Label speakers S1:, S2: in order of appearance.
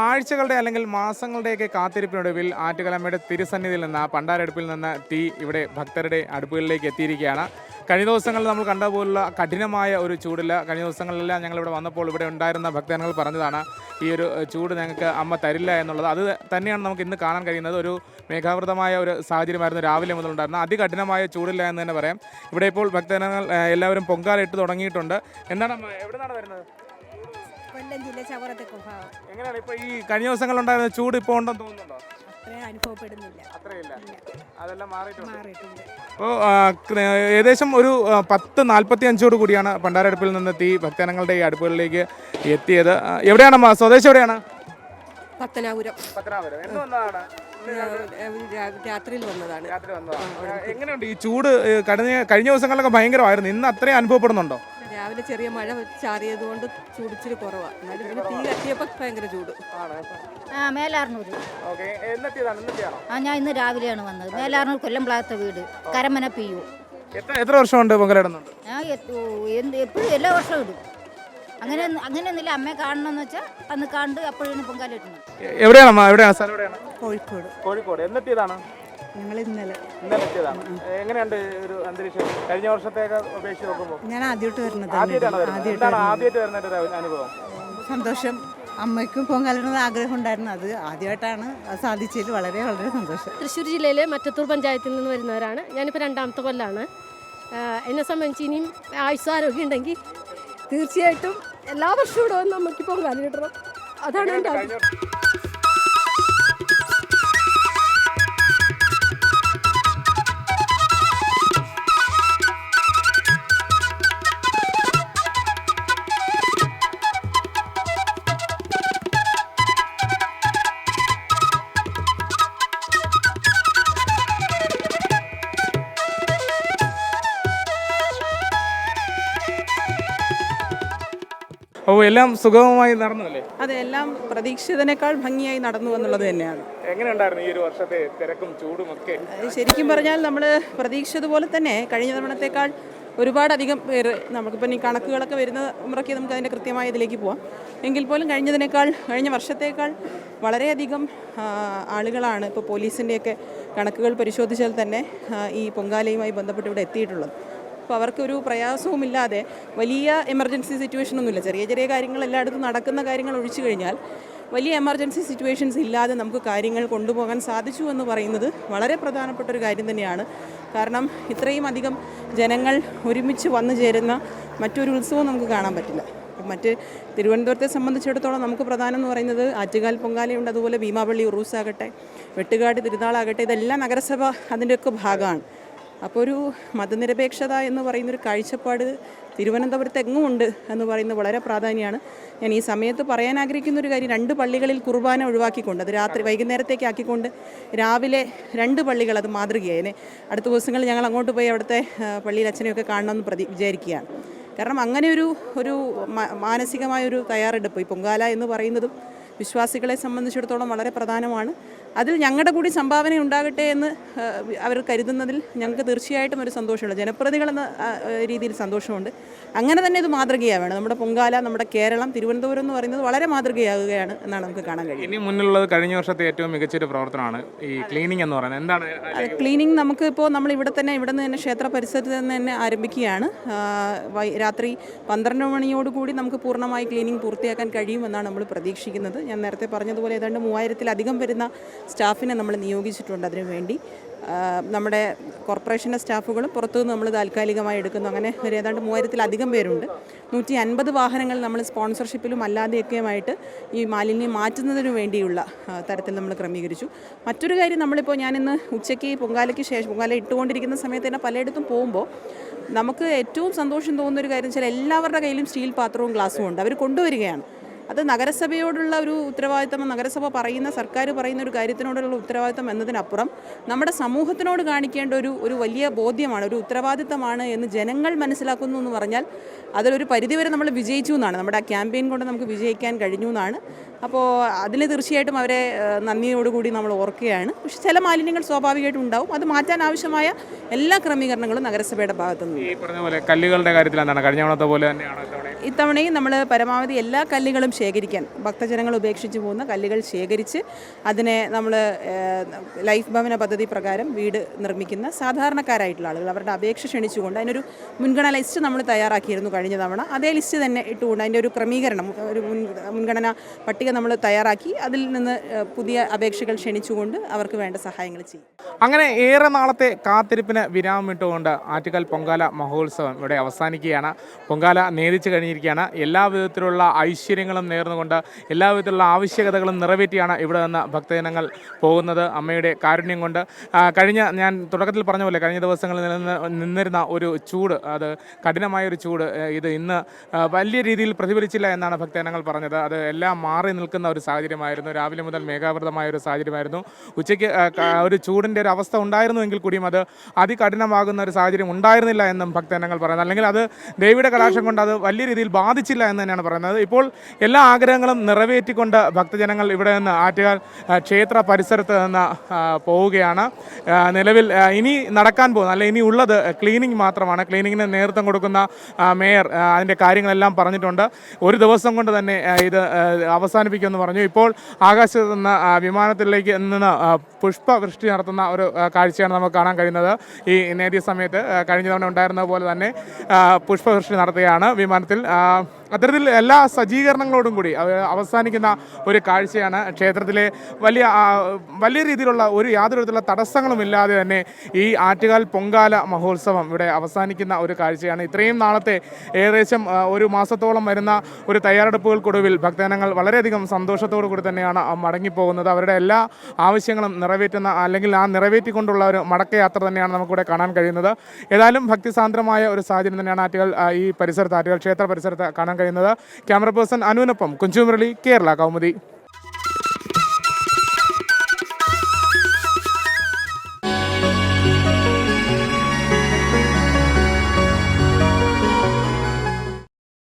S1: ആഴ്ചകളുടെ അല്ലെങ്കിൽ മാസങ്ങളുടെയൊക്കെ കാത്തിരിപ്പിനൊടുവിൽ ആറ്റുകലമ്മയുടെ തിരുസന്നിധിയിൽ നിന്ന് പണ്ടാരടുപ്പിൽ നിന്ന് തീ ഇവിടെ ഭക്തരുടെ അടുപ്പുകളിലേക്ക് എത്തിയിരിക്കുകയാണ്. കഴിഞ്ഞ ദിവസങ്ങളിൽ നമ്മൾ കണ്ട പോലുള്ള കഠിനമായ ഒരു ചൂടില്ല കഴിഞ്ഞ ദിവസങ്ങളിലെല്ലാം ഞങ്ങൾ ഇവിടെ വന്നപ്പോൾ ഇവിടെ ഉണ്ടായിരുന്ന ഭക്തജനങ്ങൾ പറഞ്ഞതാണ് ഈ ഒരു ചൂട് ഞങ്ങൾക്ക് അമ്മ തരില്ല എന്നുള്ളത്. അത് തന്നെയാണ് നമുക്ക് ഇന്ന് കാണാൻ കഴിയുന്നത്. ഒരു മേഘാവൃതമായ ഒരു സാഹചര്യമായിരുന്നു രാവിലെ മുതൽ ഉണ്ടായിരുന്നത് അതികഠിനമായ ചൂടില്ല എന്ന് തന്നെ പറയാം. ഇവിടെ ഇപ്പോൾ ഭക്തജനങ്ങൾ എല്ലാവരും പൊങ്കാലിട്ട് തുടങ്ങിയിട്ടുണ്ട്. എന്താണ് എവിടെ നിന്നാണ് വരുന്നത്?
S2: കൊല്ലം ജില്ല ചവറത്തെ
S1: എങ്ങനെയാണ് ഇപ്പൊ ഈ കഴിഞ്ഞ ദിവസങ്ങളുണ്ടായിരുന്ന ചൂട് ഇപ്പോൾ ഉണ്ടെന്ന് തോന്നുന്നുണ്ടോ?
S2: അത്രയും അനുഭവപ്പെടുന്നില്ല.
S1: അത്രയില്ല. അതെല്ലാം മാറിയിട്ടുണ്ട്. ഏകദേശം ഒരു പത്ത് നാൽപ്പത്തി അഞ്ചോട് കൂടിയാണ് പണ്ടാരടുപ്പിൽ നിന്ന് തീ ഭക്തജനങ്ങളുടെ ഈ അടുപ്പുകളിലേക്ക് എത്തിയത്. എവിടെയാണ് സ്വദേശം എവിടെയാണ്?
S2: പത്തനാപുരം.
S1: പത്തനാപുരം. എന്ന് വന്നതാണ്?
S2: രാത്രിയിൽ വന്നതാണ്.
S1: രാത്രി വന്നതാണ്. എങ്ങനെയുണ്ട് ഈ ചൂട് ഏ, കഴിഞ്ഞ കഴിഞ്ഞ ദിവസങ്ങളിലൊക്കെ ഭയങ്കരമായിരുന്നു. ഇന്ന് അത്രയും അനുഭവപ്പെടുന്നുണ്ടോ?
S2: രാവിലെ ചെറിയ മഴ ചാറിയത് കൊണ്ട് ചൂടിച്ചിരി കുറവാണ് എന്നാലും പിന്നെ തീ കത്തിയപ്പോൾ ഭയങ്കര ചൂട്.
S3: ആ മേലാർന്നൂര്
S1: ഓക്കെ. എന്നെത്തിയതാണ് എന്നെത്തിയാണോ?
S3: ആ ഞാൻ ഇന്ന് രാവിലെയാണ് വന്നത്. മേലാർന്നൂർ കൊല്ലംപ്ലാത്ത വീട്. Karamana P U.
S1: എത്ര എത്ര വർഷമുണ്ട് പൊങ്കലിടുന്നുണ്ട്
S3: ഞാൻ എന്ത് എപ്പോഴും എല്ലാ വർഷവും ഇടും. അങ്ങനെ അങ്ങനെയൊന്നുമില്ല അമ്മയെ കാണണമെന്ന് വെച്ചാൽ അന്ന് കണ്ട് അപ്പോഴാണ് പൊങ്കാലിട്ടുണ്ട്
S1: എവിടെയാണമ്മ എവിടെയാണ് സ്ഥലം എവിടെയാണ്?
S2: കോഴിക്കോട്.
S1: കോഴിക്കോട്. എന്നെത്തിയതാണ്
S2: ഞങ്ങൾ ഇന്നലെ.
S1: ഇന്നലെ എത്തിയതാണ് എങ്ങനെയുണ്ട് ഒരു അന്തരീക്ഷം? കഴിഞ്ഞ വർഷത്തേക്ക് അപേക്ഷിച്ച് നോക്കുമ്പോൾ.
S2: ഞാൻ ആദ്യമായിട്ട് വരുന്നത്
S1: ആദ്യമായിട്ടാണ് വരുന്നത്. ആദ്യമായിട്ട് വരുന്ന ഒരു അനുഭവം?
S2: സന്തോഷം. അമ്മയ്ക്കും പൊങ്കാലിടുന്ന ആഗ്രഹം ഉണ്ടായിരുന്നു. അത് ആദ്യമായിട്ടാണ് അത് സാധിച്ചതിൽ വളരെ വളരെ സന്തോഷം.
S4: തൃശ്ശൂർ ജില്ലയിലെ മറ്റത്തൂർ പഞ്ചായത്തിൽ നിന്ന് വരുന്നവരാണ്. ഞാനിപ്പോൾ രണ്ടാമത്തെ കൊല്ലാണ്. എന്നെ സംബന്ധിച്ച് ഇനിയും ആയുസ്സാരോഗ്യം ഉണ്ടെങ്കിൽ തീർച്ചയായിട്ടും എല്ലാ വർഷവും ഇവിടെ വന്ന് നമുക്ക് പൊങ്കാല കിട്ടണം അതാണ് എന്റെ
S1: ഓ എല്ലാം സുഗമമായി നടന്നല്ലേ
S5: അതെല്ലാം പ്രതീക്ഷിച്ചതിനേക്കാൾ ഭംഗിയായി നടന്നു എന്നുള്ളത് തന്നെയാണ്.
S1: എങ്ങനെയുണ്ടായിരുന്നു ഈ ഒരു വർഷത്തെ തിരക്കും ചൂടും ഒക്കെ?
S5: അത് ശരിക്കും പറഞ്ഞാൽ നമ്മൾ പ്രതീക്ഷിച്ചതുപോലെ തന്നെ കഴിഞ്ഞ തവണത്തേക്കാൾ ഒരുപാടധികം പേര് നമുക്കിപ്പോൾ ഈ കണക്കുകളൊക്കെ വരുന്ന മുറയ്ക്ക് നമുക്ക് അതിന്റെ കൃത്യമായ ഇതിലേക്ക് പോവാം. എങ്കിൽ പോലും കഴിഞ്ഞതിനേക്കാൾ കഴിഞ്ഞ വർഷത്തേക്കാൾ വളരെയധികം ആളുകളാണ് ഇപ്പോൾ പോലീസിന്റെയൊക്കെ കണക്കുകൾ പരിശോധിച്ചാൽ തന്നെ ഈ പൊങ്കാലയുമായി ബന്ധപ്പെട്ട് ഇവിടെ എത്തിയിട്ടുള്ളത്. അപ്പോൾ അവർക്കൊരു പ്രയാസവുമില്ലാതെ വലിയ എമർജൻസി സിറ്റുവേഷൻ ഒന്നുമില്ല ചെറിയ ചെറിയ കാര്യങ്ങൾ എല്ലായിടത്തും നടക്കുന്ന കാര്യങ്ങൾ ഒഴിച്ചു കഴിഞ്ഞാൽ വലിയ എമർജൻസി സിറ്റുവേഷൻസ് ഇല്ലാതെ നമുക്ക് കാര്യങ്ങൾ കൊണ്ടുപോകാൻ സാധിച്ചു എന്ന് പറയുന്നത് വളരെ പ്രധാനപ്പെട്ട ഒരു കാര്യം തന്നെയാണ്. കാരണം ഇത്രയും അധികം ജനങ്ങൾ ഒരുമിച്ച് വന്നു ചേരുന്ന മറ്റൊരു ഉത്സവം നമുക്ക് കാണാൻ പറ്റില്ല. മറ്റ് തിരുവനന്തപുരത്തെ സംബന്ധിച്ചിടത്തോളം നമുക്ക് പ്രധാനം എന്ന് പറയുന്നത് ആറ്റുകാൽ പൊങ്കാലയുണ്ട് അതുപോലെ ഭീമാപള്ളി ഉറൂസാകട്ടെ വെട്ടുകാട് തിരുനാളാകട്ടെ ഇതെല്ലാം നഗരസഭ അതിന്റെയൊക്കെ ഭാഗമാണ്. അപ്പോൾ ഒരു മതനിരപേക്ഷത എന്ന് പറയുന്നൊരു കാഴ്ചപ്പാട് തിരുവനന്തപുരത്ത് എങ്ങും ഉണ്ട് എന്ന് പറയുന്നത് വളരെ പ്രാധാന്യമാണ് ഞാൻ ഈ സമയത്ത് പറയാൻ ആഗ്രഹിക്കുന്ന ഒരു കാര്യം രണ്ട് പള്ളികളിൽ കുർബാന ഒഴിവാക്കിക്കൊണ്ട് അത് രാത്രി വൈകുന്നേരത്തേക്ക് ആക്കിക്കൊണ്ട് രാവിലെ രണ്ട് പള്ളികൾ അത് മാതൃകയായി അടുത്ത ദിവസങ്ങളിൽ ഞങ്ങൾ അങ്ങോട്ട് പോയി അവിടുത്തെ പള്ളിയിൽ അച്ഛനെയൊക്കെ കാണണമെന്ന് പ്രതി വിചാരിക്കുകയാണ്. കാരണം അങ്ങനെ ഒരു ഒരു മ- മാനസികമായ ഒരു തയ്യാറെടുപ്പ് ഈ പൊങ്കാല എന്ന് പറയുന്നതും വിശ്വാസികളെ സംബന്ധിച്ചിടത്തോളം വളരെ പ്രധാനമാണ്. അതിൽ ഞങ്ങളുടെ കൂടി സംഭാവന ഉണ്ടാകട്ടെ എന്ന് അവർ കരുതുന്നതിൽ ഞങ്ങൾക്ക് തീർച്ചയായിട്ടും ഒരു സന്തോഷമുണ്ട്. ജനപ്രതികളെന്ന രീതിയിൽ സന്തോഷമുണ്ട്. അങ്ങനെ തന്നെ ഇത് മാതൃകയാവുകയാണ് നമ്മുടെ പൊങ്കാല നമ്മുടെ കേരളം തിരുവനന്തപുരം എന്ന് പറയുന്നത് വളരെ മാതൃകയാകുകയാണ് എന്നാണ് നമുക്ക് കാണാൻ കഴിയുന്നത്.
S1: ഇനി മുന്നിലുള്ളത് കഴിഞ്ഞ വർഷത്തെ ഏറ്റവും മികച്ചൊരു പ്രവർത്തനമാണ് ഈ ക്ലീനിങ് എന്ന് പറയുന്നത്. എന്താണ്
S5: ക്ലീനിങ് നമുക്ക് ഇപ്പോൾ നമ്മൾ ഇവിടെ തന്നെ ഇവിടെ നിന്ന് തന്നെ ക്ഷേത്ര പരിസരത്ത് നിന്ന് തന്നെ ആരംഭിക്കുകയാണ്. രാത്രി പന്ത്രണ്ട് മണിയോടുകൂടി നമുക്ക് പൂർണമായി ക്ലീനിങ് പൂർത്തിയാക്കാൻ കഴിയുമെന്നാണ് നമ്മൾ പ്രതീക്ഷിക്കുന്നത്. ഞാൻ നേരത്തെ പറഞ്ഞതുപോലെ ഏതാണ്ട് മൂവായിരത്തിലധികം വരുന്ന സ്റ്റാഫിനെ നമ്മൾ നിയോഗിച്ചിട്ടുണ്ട് അതിനു വേണ്ടി നമ്മുടെ കോർപ്പറേഷന്റെ സ്റ്റാഫുകളും പുറത്തുനിന്ന് നമ്മൾ താൽക്കാലികമായി എടുക്കുന്നു. അങ്ങനെ ഒരു ഏതാണ്ട് മൂവായിരത്തിലധികം പേരുണ്ട്. നൂറ്റി അൻപത് വാഹനങ്ങൾ നമ്മൾ സ്പോൺസർഷിപ്പിലും അല്ലാതെയൊക്കെയുമായിട്ട് ഈ മാലിന്യം മാറ്റുന്നതിന് വേണ്ടിയുള്ള തരത്തിൽ നമ്മൾ ക്രമീകരിച്ചു. മറ്റൊരു കാര്യം നമ്മളിപ്പോൾ ഞാനിന്ന് ഉച്ചയ്ക്ക് പൊങ്കാലയ്ക്ക് ശേഷം പൊങ്കാല ഇട്ടുകൊണ്ടിരിക്കുന്ന സമയത്ത് തന്നെ പലയിടത്തും പോകുമ്പോൾ നമുക്ക് ഏറ്റവും സന്തോഷം തോന്നുന്ന ഒരു കാര്യം വെച്ചാൽ എല്ലാവരുടെ കയ്യിലും സ്റ്റീൽ പാത്രവും ഗ്ലാസ്സും ഉണ്ട്. അവർ കൊണ്ടുവരികയാണ്. അത് നഗരസഭയോടുള്ള ഒരു ഉത്തരവാദിത്തം നഗരസഭ പറയുന്ന സർക്കാർ പറയുന്ന ഒരു കാര്യത്തിനോടുള്ള ഉത്തരവാദിത്തം എന്നതിനപ്പുറം നമ്മുടെ സമൂഹത്തിനോട് കാണിക്കേണ്ട ഒരു ഒരു വലിയ ബോധ്യമാണ് ഒരു ഉത്തരവാദിത്തമാണ് എന്ന് ജനങ്ങൾ മനസ്സിലാക്കുന്നു എന്ന് പറഞ്ഞാൽ അതിലൊരു പരിധിവരെ നമ്മൾ വിജയിച്ചു എന്നാണ്. നമ്മുടെ ആ ക്യാമ്പയിൻ കൊണ്ട് നമുക്ക് വിജയിക്കാൻ കഴിഞ്ഞു എന്നാണ്. അപ്പോൾ അതിന് തീർച്ചയായിട്ടും അവരെ നന്ദിയോടുകൂടി നമ്മൾ ഓർക്കുകയാണ്. പക്ഷെ ചില മാലിന്യങ്ങൾ സ്വാഭാവികമായിട്ടും ഉണ്ടാവും. അത് മാറ്റാൻ ആവശ്യമായ എല്ലാ ക്രമീകരണങ്ങളും നഗരസഭയുടെ ഭാഗത്തുനിന്ന്
S1: ഈ പറഞ്ഞ പോലെ കല്ലുകളുടെ കാര്യത്തിൽ എന്താണ് കഴിഞ്ഞ പോലെ തന്നെയാണ്?
S5: ഇത്തവണയും നമ്മൾ പരമാവധി എല്ലാ കല്ലുകളും ശേഖരിക്കാൻ ഭക്തജനങ്ങൾ ഉപേക്ഷിച്ച് പോകുന്ന കല്ലുകൾ ശേഖരിച്ച് അതിനെ നമ്മൾ ലൈഫ് ഭവന പദ്ധതി പ്രകാരം വീട് നിർമ്മിക്കുന്ന സാധാരണക്കാരായിട്ടുള്ള ആളുകൾ അവരുടെ അപേക്ഷ ക്ഷണിച്ചുകൊണ്ട് അതിനൊരു മുൻഗണന ലിസ്റ്റ് നമ്മൾ തയ്യാറാക്കിയിരുന്നു കഴിഞ്ഞ തവണ. അതേ ലിസ്റ്റ് തന്നെ ഇട്ടുകൊണ്ട് അതിന്റെ ഒരു ക്രമീകരണം ഒരു മുൻ മുൻഗണന പട്ടിക നമ്മൾ തയ്യാറാക്കി അതിൽ നിന്ന് പുതിയ അപേക്ഷകൾ ക്ഷണിച്ചുകൊണ്ട് അവർക്ക് വേണ്ട സഹായങ്ങൾ ചെയ്യും.
S1: അങ്ങനെ ഏറെ നാളത്തെ കാത്തിരിപ്പിന് വിരാമം ഇട്ടുകൊണ്ട് ആറ്റുകാൽ പൊങ്കാല മഹോത്സവം ഇവിടെ അവസാനിക്കുകയാണ്. പൊങ്കാല നേദിച്ചു കഴിഞ്ഞിരിക്കുകയാണ് എല്ലാ വിധത്തിലുള്ള ഐശ്വര്യങ്ങളും നേർന്നുകൊണ്ട് എല്ലാ വിധത്തിലുള്ള ആവശ്യകതകളും നിറവേറ്റിയാണ് ഇവിടെ നിന്ന് ഭക്തജനങ്ങൾ പോകുന്നത് അമ്മയുടെ കാരുണ്യം കൊണ്ട്. കഴിഞ്ഞ ഞാൻ തുടക്കത്തിൽ പറഞ്ഞ പോലെ കഴിഞ്ഞ ദിവസങ്ങളിൽ നിന്ന് നിന്നിരുന്ന ഒരു ചൂട് അത് കഠിനമായ ഒരു ചൂട് ഇത് ഇന്ന് വലിയ രീതിയിൽ പ്രതിഫലിച്ചില്ല എന്നാണ് ഭക്തജനങ്ങൾ പറഞ്ഞത്. അത് എല്ലാം മാറി നിൽക്കുന്ന ഒരു സാഹചര്യമായിരുന്നു. രാവിലെ മുതൽ മേഘാവൃതമായ ഒരു സാഹചര്യമായിരുന്നു. ഉച്ചയ്ക്ക് ഒരു ചൂടിന്റെ ഒരു അവസ്ഥ ഉണ്ടായിരുന്നുവെങ്കിൽ കൂടിയും അത് അതികഠിനമാകുന്ന ഒരു സാഹചര്യം ഉണ്ടായിരുന്നില്ല എന്നും ഭക്തജനങ്ങൾ പറയുന്നത് അല്ലെങ്കിൽ അത് ദേവിയുടെ കടാക്ഷം കൊണ്ട് അത് വലിയ രീതിയിൽ ബാധിച്ചില്ല എന്ന് തന്നെയാണ് പറയുന്നത്. ഇപ്പോൾ എല്ലാ ആഗ്രഹങ്ങളും നിറവേറ്റിക്കൊണ്ട് ഭക്തജനങ്ങൾ ഇവിടെ നിന്ന് ആറ്റുകാൽ ക്ഷേത്ര പരിസരത്ത് നിന്ന് പോവുകയാണ്. നിലവിൽ ഇനി നടക്കാൻ പോകുന്ന അല്ലെ ഇനി ഉള്ളത് ക്ലീനിങ് മാത്രമാണ്. ക്ലീനിങ്ങിന് നേതൃത്വം കൊടുക്കുന്ന മേയർ അതിന്റെ കാര്യങ്ങളെല്ലാം പറഞ്ഞിട്ടുണ്ട്. ഒരു ദിവസം കൊണ്ട് തന്നെ ഇത് അവസാനിപ്പിക്കുമെന്ന് പറഞ്ഞു. ഇപ്പോൾ ആകാശത്ത് നിന്ന് വിമാനത്തിലേക്ക് നിന്ന് പുഷ്പവൃഷ്ടി നടത്തുന്ന ഒരു കാഴ്ചയാണ് നമുക്ക് കാണാൻ കഴിയുന്നത്. ഈ നേരിയ സമയത്ത് കഴിഞ്ഞ തവണ ഉണ്ടായിരുന്ന പോലെ തന്നെ പുഷ്പവൃഷ്ടി നടത്തുകയാണ് വിമാനത്തിൽ. ആ, അത്തരത്തിൽ എല്ലാ സജ്ജീകരണങ്ങളോടും കൂടി അവസാനിക്കുന്ന ഒരു കാഴ്ചയാണ് ക്ഷേത്രത്തിലെ വലിയ വലിയ രീതിയിലുള്ള ഒരു യാതൊരു വിധത്തിലുള്ള തടസ്സങ്ങളുമില്ലാതെ തന്നെ ഈ ആറ്റുകാൽ പൊങ്കാല മഹോത്സവം ഇവിടെ അവസാനിക്കുന്ന ഒരു കാഴ്ചയാണ്. ഇത്രയും നാളത്തെ ഏകദേശം ഒരു മാസത്തോളം വരുന്ന ഒരു തയ്യാറെടുപ്പുകൾക്കൊടുവിൽ ഭക്തജനങ്ങൾ വളരെയധികം സന്തോഷത്തോടു കൂടി തന്നെയാണ് മടങ്ങിപ്പോകുന്നത്. അവരുടെ എല്ലാ ആവശ്യങ്ങളും നിറവേറ്റുന്ന അല്ലെങ്കിൽ ആ നിറവേറ്റിക്കൊണ്ടുള്ള ഒരു മടക്കയാത്ര തന്നെയാണ് നമുക്കിവിടെ കാണാൻ കഴിയുന്നത്. ഏതായാലും ഭക്തിസാന്ദ്രമായ ഒരു സാഹചര്യം തന്നെയാണ് ആറ്റുകൾ ഈ പരിസരത്ത് ആറ്റുകൾ ക്ഷേത്ര പരിസരത്ത് കാണാൻ കഴിയുന്നത് ക്യാമറ പേഴ്സൺ അനുവിനൊപ്പം കുഞ്ചുമുരളി കേരള കൗമുദി.